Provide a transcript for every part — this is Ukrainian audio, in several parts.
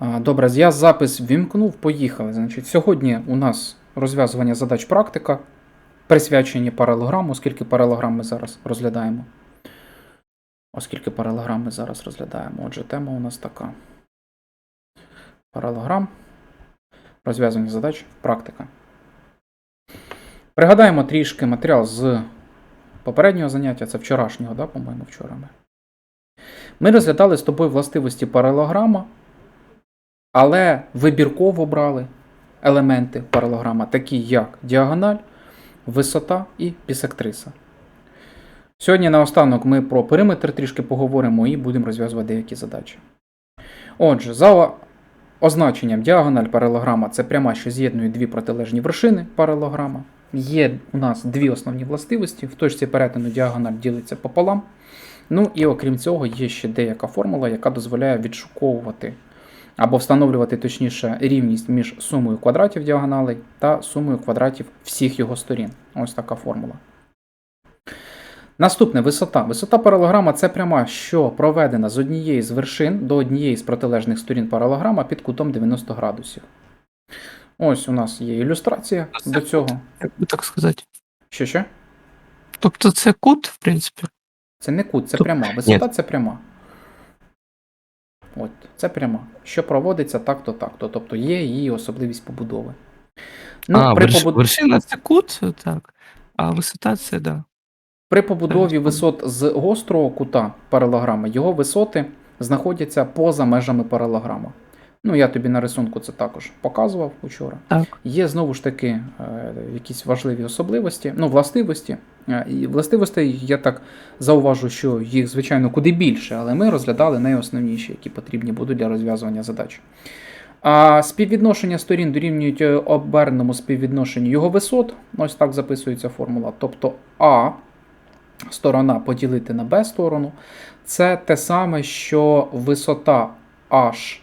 Добре, я запис вімкнув, поїхали. Значить, сьогодні у нас розв'язування задач практика, присвячені паралограму, оскільки паралограм ми зараз розглядаємо. Оскільки паралограм ми зараз розглядаємо. Отже, тема у нас така. Паралограм. Розв'язування задач практика. Пригадаємо трішки матеріал з попереднього заняття, це вчорашнього, да, по-моєму, вчора. Ми розглядали з тобою властивості паралограма, але вибірково брали елементи паралограма, такі як діагональ, висота і бісектриса. Сьогодні наостанок ми про периметр трішки поговоримо і будемо розв'язувати деякі задачі. Отже, за означенням діагональ паралограма це пряма, що з'єднує дві протилежні вершини паралограма. Є у нас дві основні властивості. В точці перетину діагональ ділиться пополам. Ну і окрім цього, є ще деяка формула, яка дозволяє відшуковувати або встановлювати точніше рівність між сумою квадратів діагоналей та сумою квадратів всіх його сторін. Ось така формула. Наступне висота. Висота паралограма це пряма, що проведена з однієї з вершин до однієї з протилежних сторін паралограма під кутом 90 градусів. Ось у нас є ілюстрація до цього. як би так сказати. Що що? Тобто це кут, в принципі. Це не кут, це Тут- пряма. Висота це пряма. От, це пряма. Що проводиться так-то, так-то. Тобто є її особливість побудови. Ну, а, при, верш... побуд- вершина це кут, так. А висота це да. при побудові Так, висот з гострого кута паралограма, його висоти знаходяться поза межами паралограма. Ну, я тобі на рисунку це також показував учора. Так. Є знову ж таки е, якісь важливі особливості, ну, властивості. Е, властивостей я так зауважу, що їх, звичайно, куди більше, але ми розглядали найосновніші, які потрібні будуть для розв'язування задач. А співвідношення сторін дорівнюють е, оберненому співвідношенню його висот. Ось так записується формула. Тобто А сторона поділити на Б сторону. Це те саме, що висота H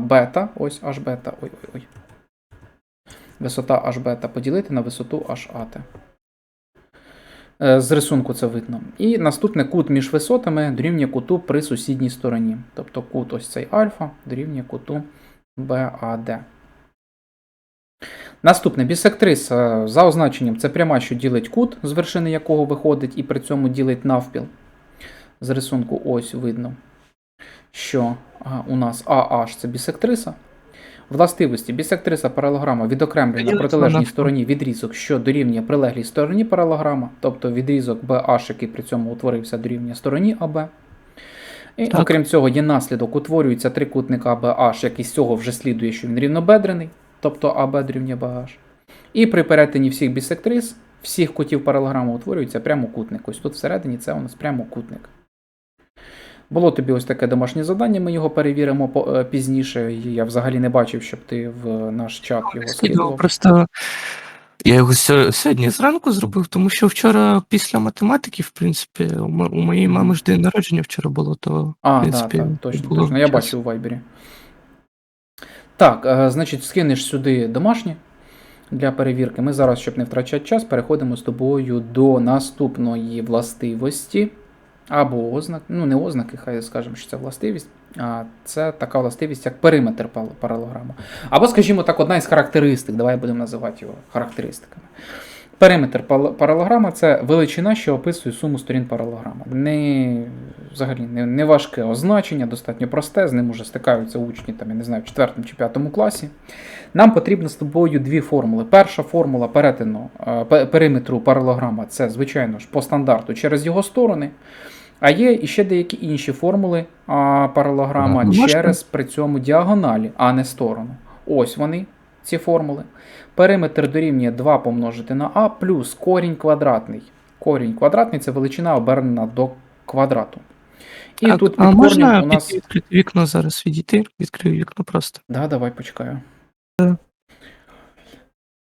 бета, ось H бета, ой, ой, ой. Висота H бета поділити на висоту H ат. Е, З рисунку це видно. І наступне кут між висотами дорівнює куту при сусідній стороні. Тобто кут ось цей альфа дорівнює куту BAD. Наступне бісектрис е, за означенням це пряма, що ділить кут, з вершини якого виходить, і при цьому ділить навпіл. З рисунку ось видно, що у нас AH це бісектриса. Властивості бісектриса паралограма відокремлює на протилежній стороні відрізок, що дорівнює прилеглій стороні паралограма, тобто відрізок BH, який при цьому утворився, дорівнює стороні АБ. І Так. окрім цього, є наслідок, утворюється трикутник ABH, який з цього вже слідує, що він рівнобедрений, тобто АБ дорівнює BH. І при перетині всіх бісектрис, всіх кутів паралограму утворюється прямокутник. Ось тут всередині це у нас прямокутник. Було тобі ось таке домашнє завдання, ми його перевіримо е, пізніше. Я взагалі не бачив, щоб ти в наш чат його Скидував. Просто я його сьогодні зранку зробив, тому що вчора після математики, в принципі, у мо- моєї мами ж день народження вчора було, то А, в так, принципі, так, точно, було точно. Я бачив у Вайбері. Так, е, значить, скинеш сюди домашнє для перевірки. Ми зараз, щоб не втрачати час, переходимо з тобою до наступної властивості. Або ознак, ну не ознаки, хай скажемо, що це властивість, а це така властивість, як периметр паралограма. Або, скажімо так, одна із характеристик, давай будемо називати його характеристиками. Периметр паралограма це величина, що описує суму сторін паралограма. Не, взагалі не, не важке означення, достатньо просте, з ним уже стикаються учні там, я не знаю, в 4 чи 5 класі. Нам потрібно з тобою дві формули. Перша формула перетину е, периметру паралограма це, звичайно ж, по стандарту через його сторони. А є іще деякі інші формули а, паралограма А, через при цьому діагоналі, а не сторону. Ось вони, ці формули. Периметр дорівнює 2 помножити на а плюс корінь квадратний. Корінь квадратний це величина обернена до квадрату. І Так, тут а можна у нас. відкрити вікно зараз відійти? Відкрию вікно просто. Да, давай почекаю.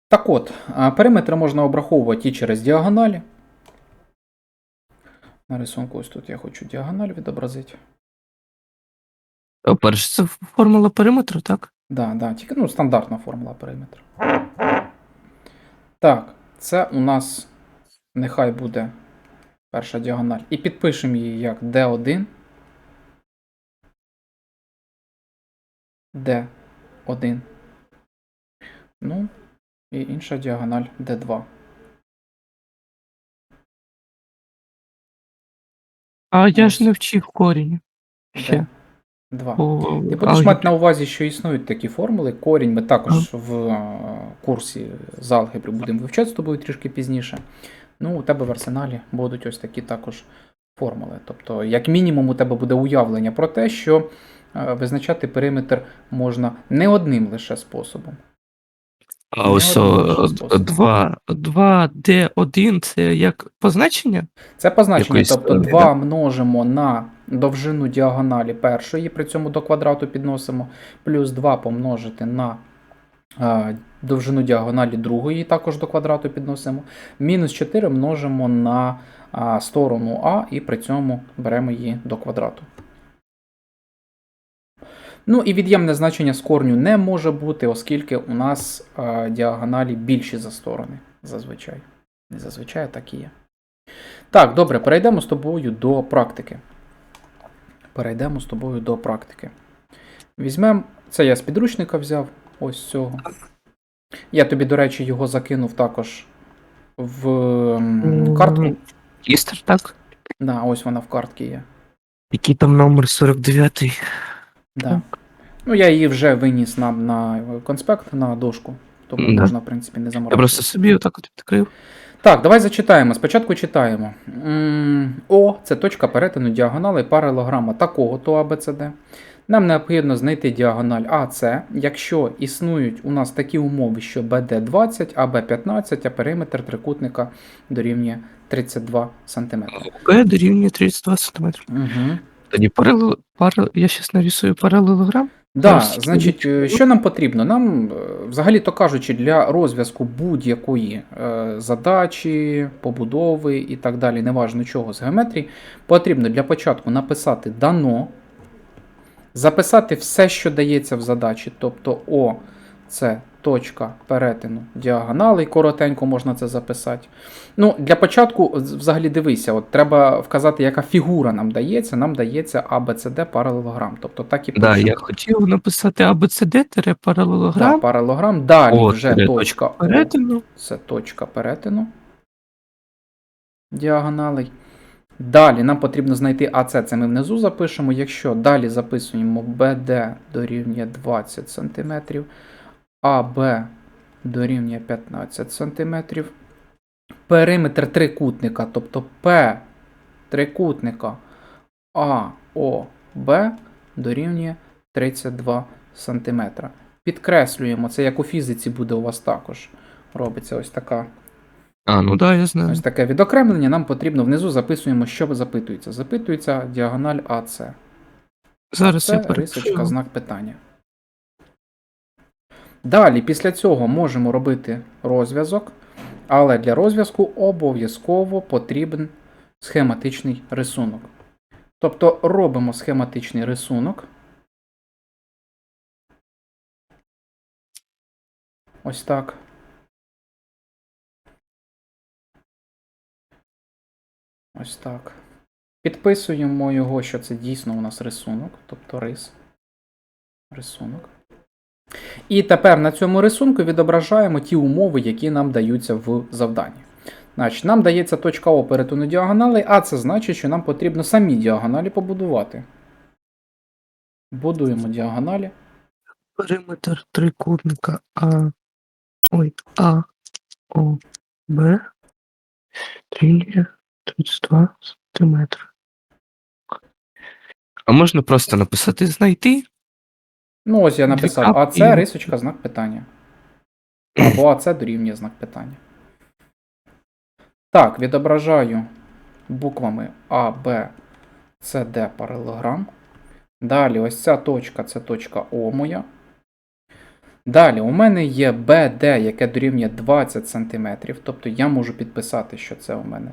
Так от, а, периметри можна обраховувати і через діагоналі. На рисунку ось тут я хочу діагональ відобразити. Перше, це формула периметру, так? Да, да, тільки ну, стандартна формула периметру. Так, це у нас нехай буде перша діагональ. І підпишемо її як D1 D1. Ну, і інша діагональ D2. А я ж не вчив корінь. Ще. D2. По Ти будеш мати на увазі, що існують такі формули. Корінь ми також в е, курсі з алгебри будемо вивчати з тобою трішки пізніше. Ну, у тебе в арсеналі будуть ось такі також формули. Тобто, як мінімум, у тебе буде уявлення про те, що е, визначати периметр можна не одним лише способом. А ось. 2, 2D1 це як позначення? Це позначення, Якоїсь тобто сторони, 2 множимо на довжину діагоналі першої, при цьому до квадрату підносимо, плюс 2 помножити на е, довжину діагоналі другої, також до квадрату підносимо. Мінус 4 множимо на а, сторону А і при цьому беремо її до квадрату. Ну і від'ємне значення з корню не може бути, оскільки у нас е, діагоналі більші за сторони зазвичай. Не зазвичай а так і є. Так, добре, перейдемо з тобою до практики. Перейдемо з тобою до практики. Візьмемо, це я з підручника взяв, ось цього. Я тобі, до речі, його закинув також в картку. Істер, так? Да, ось вона в картці є. Який там номер 49? Да. Ну, я її вже виніс на, на конспект на дошку, тому Да. можна, в принципі, не Я заморачуватися. просто собі отак от відкрив. Так, давай зачитаємо. Спочатку читаємо. М, О це точка перетину діагонали паралелограма такого то ABCD. Нам необхідно знайти діагональ АС, якщо існують у нас такі умови, що BD 20, АБ 15, а периметр трикутника дорівнює 32 см. Б дорівнює 32 см. Угу. Тоді паралел, паралел, я зараз нарисую паралелограм. Да, значить, е, що нам потрібно? Нам, е, взагалі то кажучи, для розв'язку будь-якої е, задачі, побудови і так далі, неважно чого з геометрії, потрібно для початку написати дано, записати все, що дається в задачі, тобто О це точка перетину діагонали, коротенько можна це записати. Ну, для початку, взагалі, дивися, от треба вказати, яка фігура нам дається. Нам дається ABCD паралелограм. Тобто так і Да, пишемо. я хотів написати ABCD паралелограм. Да, паралелограм. Далі О, вже точка О. Перетину. Це точка перетину діагоналей. Далі нам потрібно знайти АЦ, це ми внизу запишемо. Якщо далі записуємо BD дорівнює 20 см, АБ дорівнює 15 см. Периметр трикутника, тобто П трикутника АОБ дорівнює 32 см. Підкреслюємо, це як у фізиці буде у вас також. Робиться ось така А, ну да, я знаю. Ось таке відокремлення. Нам потрібно внизу записуємо, що запитується. Запитується діагональ АЦ. Зараз Це я рисочка, знак питання. Далі, після цього можемо робити розв'язок, але для розв'язку обов'язково потрібен схематичний рисунок. Тобто робимо схематичний рисунок. Ось так. Ось так. Підписуємо його, що це дійсно у нас рисунок, тобто рис. Рисунок. І тепер на цьому рисунку відображаємо ті умови, які нам даються в завданні. Значить, нам дається точка О перетину діагонали, а це значить, що нам потрібно самі діагоналі побудувати. Будуємо діагоналі. Периметр трикутника А. Ой, А. О. Б. Дорівнює 32 сантиметри. А можна просто написати знайти? Ну, ось я написав крапки АЦ, рисочка, знак питання. Або АЦ дорівнює знак питання. Так, відображаю буквами А, Б, С, Д паралелограм. Далі, ось ця точка це точка О моя. Далі, у мене є БД, яке дорівнює 20 см. Тобто я можу підписати, що це у мене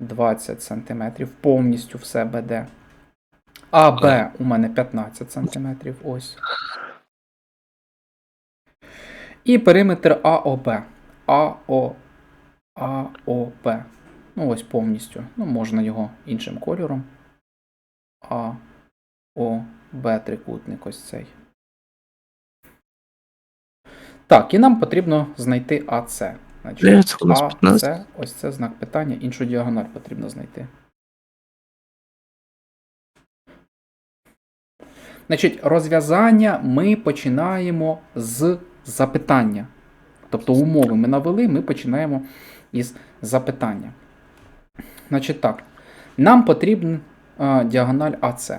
20 см, повністю все БД. АБ у мене 15 см. Ось. І периметр АОБ. АО, АОБ. Ну, ось повністю. Ну, можна його іншим кольором. АОБ трикутник ось цей. Так, і нам потрібно знайти АЦ. Значить, 9 хвилин 15. АЦ, ось це знак питання, іншу діагональ потрібно знайти. Значить, розв'язання ми починаємо з запитання. Тобто умови ми навели, ми починаємо із запитання. Значить так, нам потрібен а, діагональ АЦ.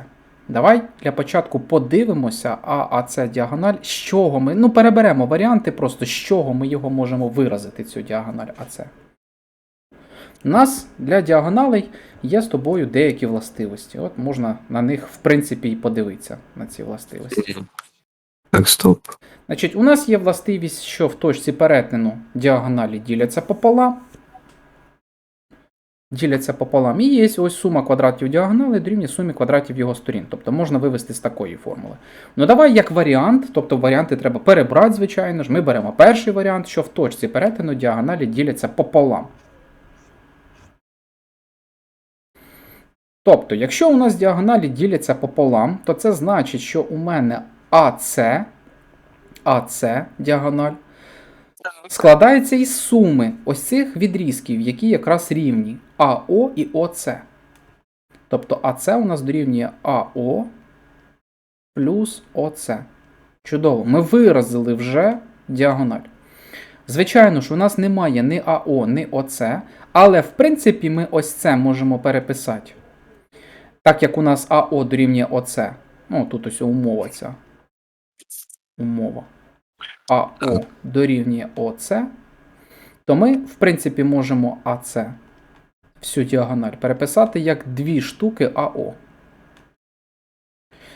Давай для початку подивимося, а АЦ діагональ, з чого ми. Ну, переберемо варіанти, просто з чого ми його можемо виразити, цю діагональ АЦ. У нас для діагоналей є з тобою деякі властивості. От можна на них, в принципі, і подивитися на ці властивості. Так, стоп. Значить, у нас є властивість, що в точці перетину діагоналі діляться пополам. Діляться пополам. І є ось сума квадратів діагонали дорівнює сумі квадратів його сторін. Тобто можна вивести з такої формули. Ну давай як варіант, тобто варіанти треба перебрати, звичайно ж. Ми беремо перший варіант, що в точці перетину діагоналі діляться пополам. Тобто, якщо у нас діагоналі діляться пополам, то це значить, що у мене АС, АС діагональ, складається із суми ось цих відрізків, які якраз рівні АО і ОС. Тобто АС у нас дорівнює АО плюс ОС. Чудово. Ми виразили вже діагональ. Звичайно ж, у нас немає ні АО, ні ОС, але в принципі ми ось це можемо переписати. Так як у нас АО дорівнює ОС. Ну, тут ось умова ця. Умова. АО дорівнює ОС, то ми, в принципі, можемо АС всю діагональ переписати як дві штуки АО.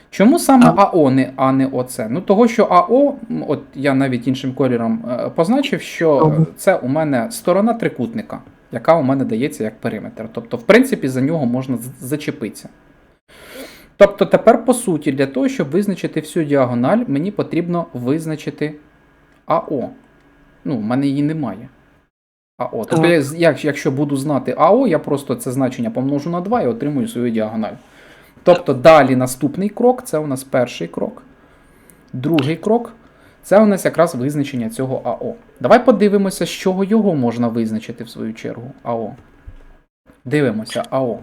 Чому саме АО, не, а не ОС? Ну, того, що АО, от я навіть іншим кольором е, позначив, що це у мене сторона трикутника, яка у мене дається як периметр. Тобто, в принципі, за нього можна зачепитися. Тобто, тепер, по суті, для того, щоб визначити всю діагональ, мені потрібно визначити АО. Ну, в мене її немає. АО. Тобто, як, якщо буду знати АО, я просто це значення помножу на 2 і отримую свою діагональ. Тобто, далі наступний крок це у нас перший крок. Другий крок це у нас якраз визначення цього АО. Давай подивимося, з чого його можна визначити в свою чергу. АО. Дивимося АО.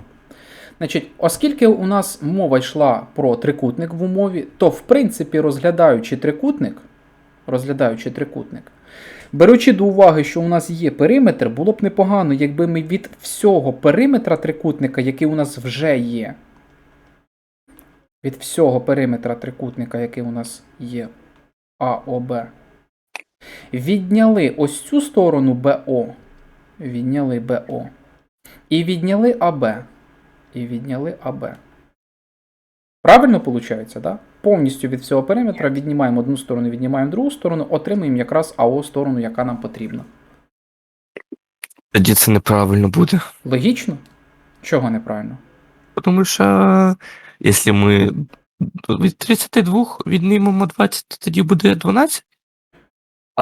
Значить, оскільки у нас мова йшла про трикутник в умові, то в принципі, розглядаючи трикутник, розглядаючи трикутник, беручи до уваги, що у нас є периметр, було б непогано, якби ми від всього периметра трикутника, який у нас вже є, від всього периметра трикутника, який у нас є АОБ, відняли ось цю сторону БО, відняли БО, і відняли АБ і відняли АБ. Правильно виходить, да? Повністю від всього периметра віднімаємо одну сторону, віднімаємо другу сторону, отримуємо якраз АО сторону, яка нам потрібна. Тоді це неправильно буде. Логічно? Чого неправильно? Тому що якщо ми від 32 віднімемо 20, то тоді буде 12.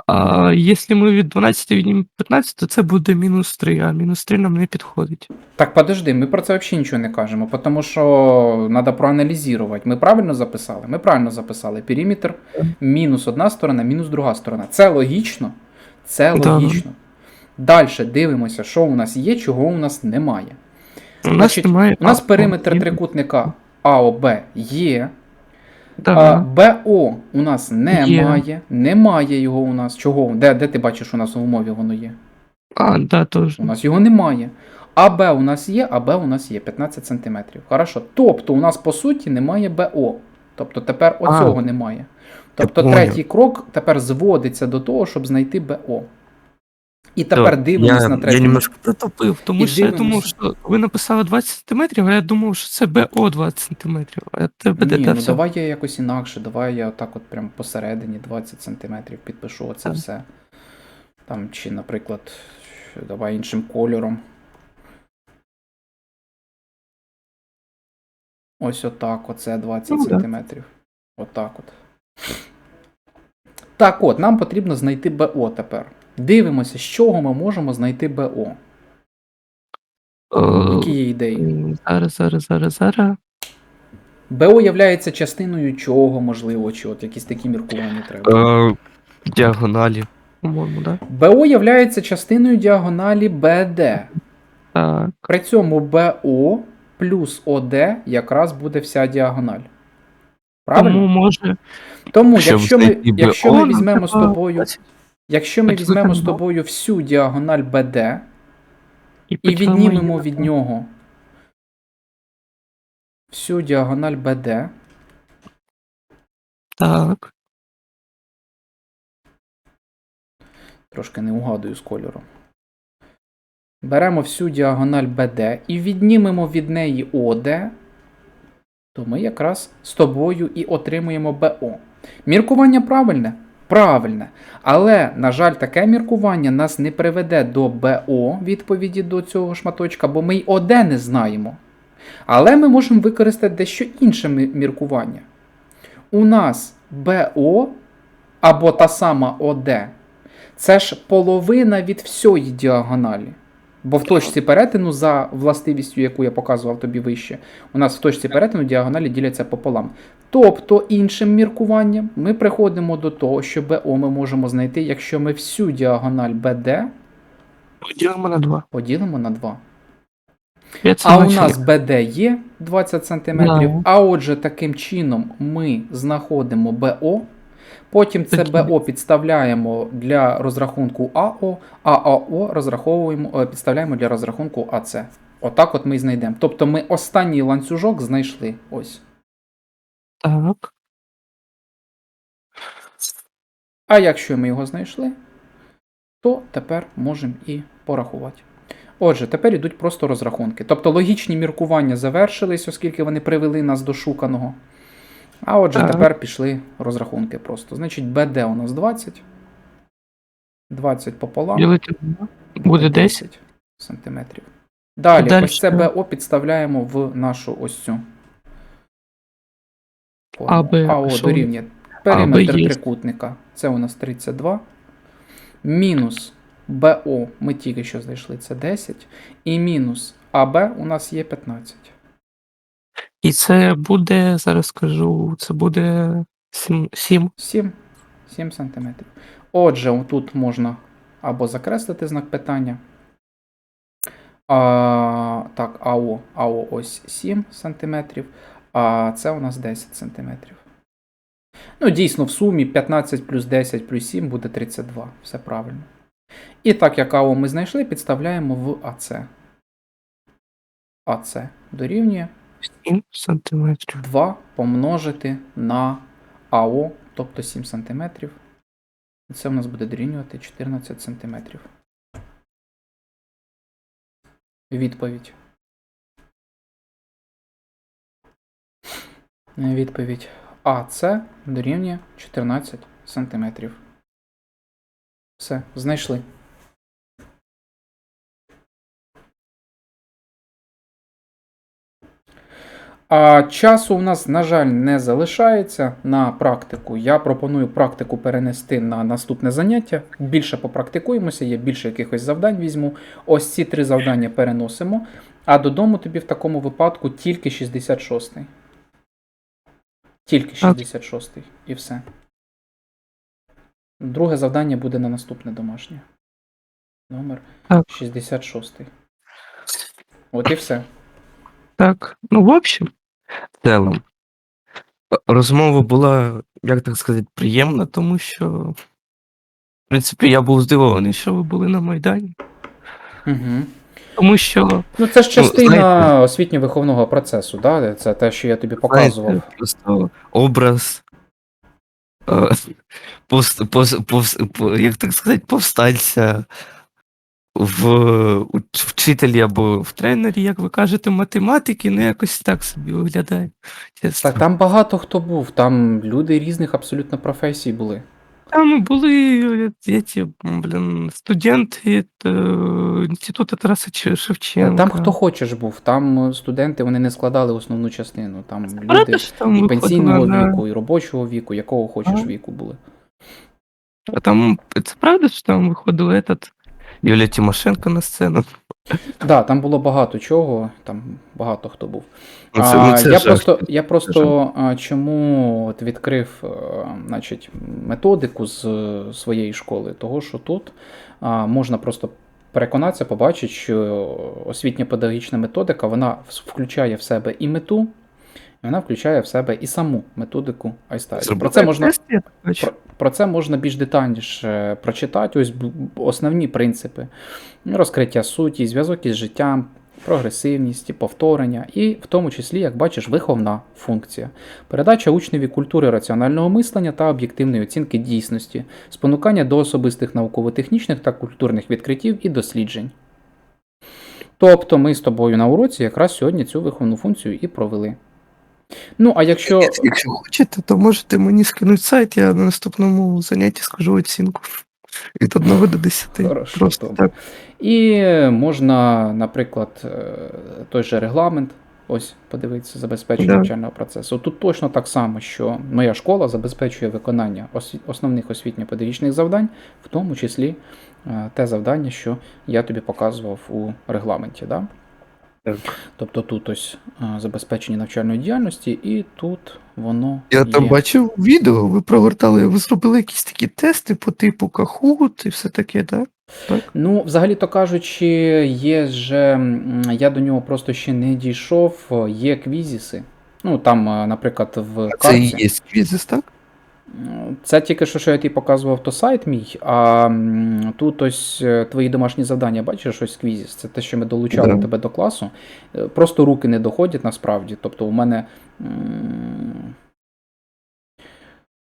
А якщо ми від 12 віднімемо 15, то це буде мінус 3, а мінус 3 нам не підходить. Так, подожди, ми про це взагалі нічого не кажемо, тому що треба проаналізувати. Ми правильно записали? Ми правильно записали. Периметр мінус одна сторона, мінус друга сторона. Це логічно? Це Да. логічно. Далі дивимося, що у нас є, чого у нас немає. У нас Значить, немає. У нас периметр ні. трикутника АОБ є, а БО у нас немає. Немає його у нас. Чого? Де, де ти бачиш, у нас в умові воно є? А, да, теж. У нас його немає. АБ у нас є, АБ у нас є 15 см. Хорошо. Тобто у нас по суті немає БО. Тобто тепер оцього немає. Тобто третій крок тепер зводиться до того, щоб знайти БО. І тепер Так, дивимось я, на Я третій. немножко протопив, тому І що я думав, що ви написали 20 см, а я думав, що це БО 20 см. А тебе де Ні, ну все. давай я якось інакше, давай я отак от прям посередині 20 см підпишу оце Так. все. Там, чи, наприклад, давай іншим кольором. Ось отак, оце 20 Ну, да. см. Отак от. Так от, нам потрібно знайти БО тепер. Дивимося, з чого ми можемо знайти БО. Е, Які є ідеї? Зараз, зараз, зараз, зараз. БО являється частиною чого, можливо, чи от якісь такі міркування треба. Е, діагоналі, по-моєму, да? БО являється частиною діагоналі БД. Так. При цьому БО плюс ОД якраз буде вся діагональ. Правильно? Тому може. Тому, якщо ми, якщо ми візьмемо з тобою, 20 якщо ми візьмемо з тобою всю діагональ БД і поділимо віднімемо від нього всю діагональ БД, Так. трошки не угадую з кольором. Беремо всю діагональ BD і віднімемо від неї ОД, то ми якраз з тобою і отримуємо БО. Міркування правильне? Правильне. Але, на жаль, таке міркування нас не приведе до БО відповіді до цього шматочка, бо ми й ОД не знаємо. Але ми можемо використати дещо інше міркування. У нас БО або та сама ОД це ж половина від всієї діагоналі. Бо в точці перетину, за властивістю, яку я показував тобі вище, у нас в точці перетину діагоналі діляться пополам. Тобто, іншим міркуванням ми приходимо до того, що БО ми можемо знайти, якщо ми всю діагональ BD Поділимо на 2. поділимо на 2. А у нас BD є 20 см, Да. а отже, таким чином ми знаходимо БО. Потім це Такі. БО підставляємо для розрахунку АО, а АО розраховуємо, е, підставляємо для розрахунку АЦ. Отак от ми і знайдемо. Тобто ми останній ланцюжок знайшли. Ось. Так. А якщо ми його знайшли, то тепер можемо і порахувати. Отже, тепер йдуть просто розрахунки. Тобто логічні міркування завершились, оскільки вони привели нас до шуканого. А отже, Так. тепер пішли розрахунки просто. Значить, BD у нас 20. 20 пополам. Ділити Буде 10. сантиметрів. Далі, Далі ось це? БО підставляємо в нашу ось цю. АБ, АО дорівнює периметр трикутника. Це у нас 32. Мінус БО ми тільки що знайшли, це 10. І мінус АБ у нас є 15. І це буде, зараз скажу, це буде 7. 7. 7, 7 см. Отже, тут можна або закреслити знак питання. А, так, АО, АО ось 7 см, а це у нас 10 см. Ну, дійсно, в сумі 15 плюс 10 плюс 7 буде 32. Все правильно. І так як АО ми знайшли, підставляємо в АЦ. АЦ дорівнює 7 сантиметрів. 2 помножити на АО, тобто 7 см. Це в нас буде дорівнювати 14 см. Відповідь. Відповідь АЦ дорівнює 14 см. Все, знайшли. А часу у нас, на жаль, не залишається на практику. Я пропоную практику перенести на наступне заняття. Більше попрактикуємося, я більше якихось завдань візьму. Ось ці три завдання переносимо. А додому тобі в такому випадку тільки 66-й. Тільки 66-й. І все. Друге завдання буде на наступне домашнє. Номер Так. 66. От і все. Так, ну, в общем, в цілому, розмова була, як так сказати, приємна, тому що, в принципі, я був здивований, що ви були на Майдані. Угу. Тому що, Ну, це ж частина знаєте- освітньо-виховного процесу, да? це те, що я тобі показував. знаєте, просто образ, е, пос- пос- пос- як так сказати, повстанця в вчителі або в тренері, як ви кажете, математики, ну якось так собі виглядає. Чесно. Так, там багато хто був, там люди різних абсолютно професій були. Там були е, ці, блін, студенти е, інституту Тараса Че- Шевченка. Там хто хочеш був, там студенти вони не складали основну частину. Там Правда, люди що там і пенсійного на- віку, і робочого віку, якого хочеш Ага. віку були. А там, це правда, що там виходив этот Юлія Тимошенко на сцену. Да, там було багато чого, там багато хто був. Ну, це, ну, це я, жах. просто, я просто а, чому от відкрив значить, методику з своєї школи, того що тут а, можна просто переконатися, побачити, що освітньо-педагогічна методика вона включає в себе і мету, і вона включає в себе і саму методику iStyle. Про це можна про це можна більш детальніше прочитати. Ось основні принципи: розкриття суті, зв'язок із життям, прогресивність, повторення, і в тому числі, як бачиш, виховна функція, передача учневі культури раціонального мислення та об'єктивної оцінки дійсності, спонукання до особистих науково-технічних та культурних відкриттів і досліджень. Тобто ми з тобою на уроці якраз сьогодні цю виховну функцію і провели. Ну, а якщо. Якщо хочете, то можете мені скинути сайт, я на наступному занятті скажу оцінку. Від 1 до 10. Хорошо, Просто добре. так. І можна, наприклад, е, той же регламент, ось подивитися, забезпечення Да. навчального процесу. Тут точно так само, що моя школа забезпечує виконання осві- основних освітньо-педагогічних завдань, в тому числі е, те завдання, що я тобі показував у регламенті. Да? Так. Тобто тут ось забезпечення навчальної діяльності, і тут воно. Я там бачив відео, ви провертали, ви зробили якісь такі тести по типу Kahoot і все таке, так? Ну, взагалі-то кажучи, є же, я до нього просто ще не дійшов, є квізіси. Ну, там, е, наприклад, в Це і є квізис, так? Це тільки що, що я тобі показував, то сайт мій, а тут ось е, твої домашні завдання, бачиш, ось квізіс. Це те, що ми долучали Да. тебе до класу. Е, Просто руки не доходять насправді. Тобто, у мене.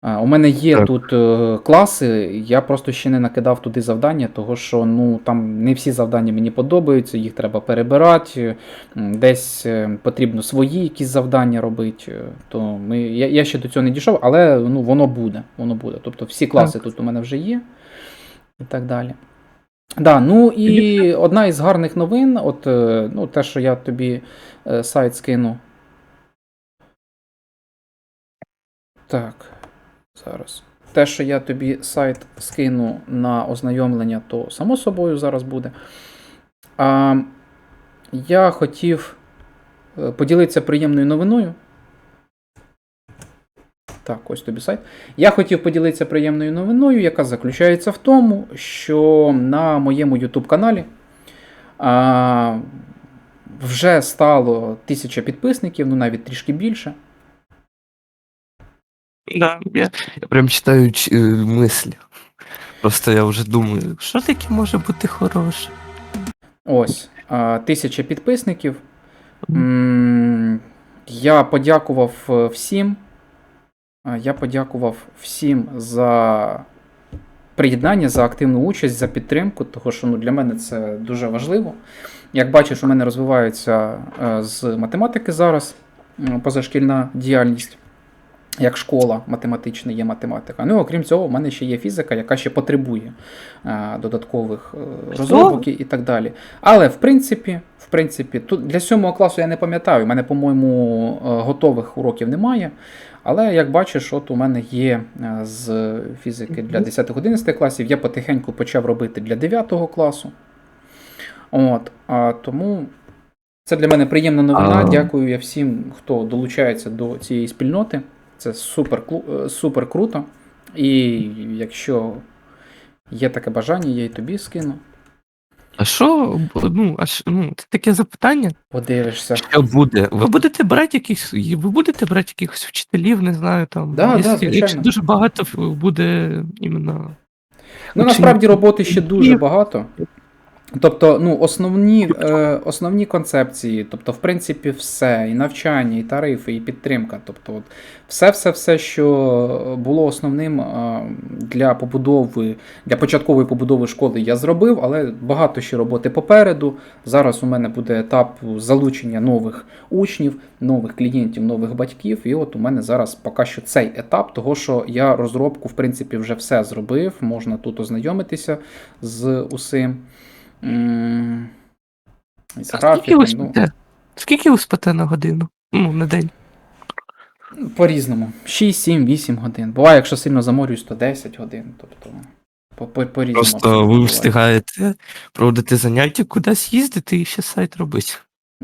У мене є Так. тут е, класи, я просто ще не накидав туди завдання, того що ну там не всі завдання мені подобаються, їх треба перебирати, десь е, потрібно свої якісь завдання робити. е, То ми, я, я ще до цього не дійшов, але ну, воно буде. Воно буде. Тобто всі класи тут у мене вже є і так далі. Да, ну і одна із гарних новин, от е, ну, те, що я тобі е, сайт скину. Так, зараз. Те, що я тобі сайт скину на ознайомлення, то само собою зараз буде. А, я хотів е, поділитися приємною новиною. Так, ось тобі сайт. Я хотів поділитися приємною новиною, яка заключається в тому, що на моєму YouTube каналі а, вже стало тисяча підписників, ну навіть трішки більше. Да, я, я прям читаю ч- е, мислі. Просто я вже думаю, що таке може бути хороше? Ось, а, тисяча підписників. М, Я подякував е, всім. Я подякував всім за приєднання, за активну участь, за підтримку, тому що ну, для мене це дуже важливо. Як бачиш, у мене розвивається е, з математики зараз позашкільна діяльність. Як школа математична є математика. Ну, окрім цього, у мене ще є фізика, яка ще потребує е, додаткових е, розробок і, так далі. Але в принципі, в принципі, тут для сьомого класу я не пам'ятаю, у мене, по-моєму, е, готових уроків немає. Але як бачиш, от у мене є з фізики для 10-11 класів, я потихеньку почав робити для 9 класу. От, а, тому це для мене приємна новина. А- Дякую я всім, хто долучається до цієї спільноти. Це супер, е, супер круто. І якщо є таке бажання, я й тобі скину. А що, ну, а що, ну, це таке запитання? Подивишся. Що буде? Ви будете брати якісь, ви будете брати якихось вчителів, не знаю, там. Да, да, якщо, звичайно. якщо дуже багато буде іменно. Ну, насправді роботи ще дуже багато. Тобто, ну, основні, е, основні концепції, тобто, в принципі, все, і навчання, і тарифи, і підтримка. Тобто, от, все-все-все, що було основним е, для побудови, для початкової побудови школи, я зробив, але багато ще роботи попереду. Зараз у мене буде етап залучення нових учнів, нових клієнтів, нових батьків. І от у мене зараз поки що цей етап, того що я розробку, в принципі, вже все зробив. Можна тут ознайомитися з усім. М, З А скільки ви графіком, ну, спите? Скільки ви спите на годину? Ну, на день. по-різному. 6, 7, 8 годин. Буває, якщо сильно заморююсь, то 10 годин. Тобто, по, по, по-різному Просто абсолютно ви буває. встигаєте проводити заняття, кудись їздити і ще сайт робити.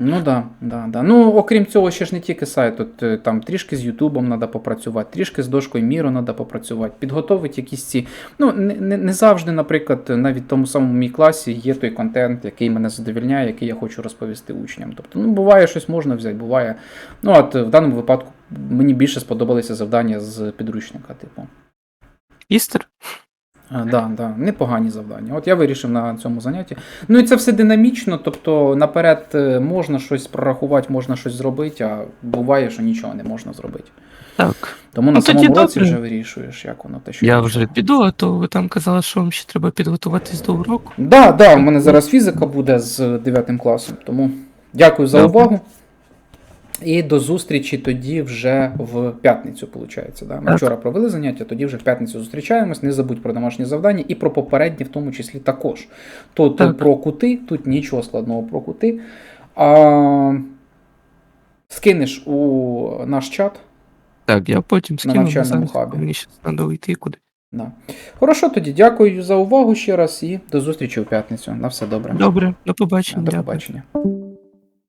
Ну да, да, да. Ну, окрім цього, ще ж не тільки сайт. Тут е, там трішки з Ютубом треба попрацювати, трішки з дошкою міру треба попрацювати, підготовити якісь ці. Ну, не, не, не завжди, наприклад, навіть в тому самому мій класі є той контент, який мене задовільняє, який я хочу розповісти учням. Тобто, ну, буває, щось можна взяти, буває. Ну, от в даному випадку мені більше сподобалися завдання з підручника, типу. Істер? А, да, да, непогані завдання. От я вирішив на цьому занятті. Ну і це все динамічно, тобто наперед е, можна щось прорахувати, можна щось зробити, а буває, що нічого не можна зробити. Так. Тому на Ну, тоді самому році добре. вже вирішуєш, як воно те, що Я вже піду, а то ви там казали, що вам ще треба підготуватись до уроку. Да, да, у мене зараз фізика буде з 9 класом. Тому дякую за увагу. І до зустрічі тоді вже в п'ятницю, виходить. Да? Ми вчора провели заняття, тоді вже в п'ятницю зустрічаємось. Не забудь про домашні завдання і про попередні, в тому числі також. Тут Так. про кути, тут нічого складного про кути. А, скинеш у наш чат. Так, я потім скину навчальному зараз, хабі. Мені ще треба йти куди. Да. Хорошо, тоді дякую за увагу ще раз і до зустрічі у п'ятницю. На все добре. Добре, до побачення. До дякую. побачення.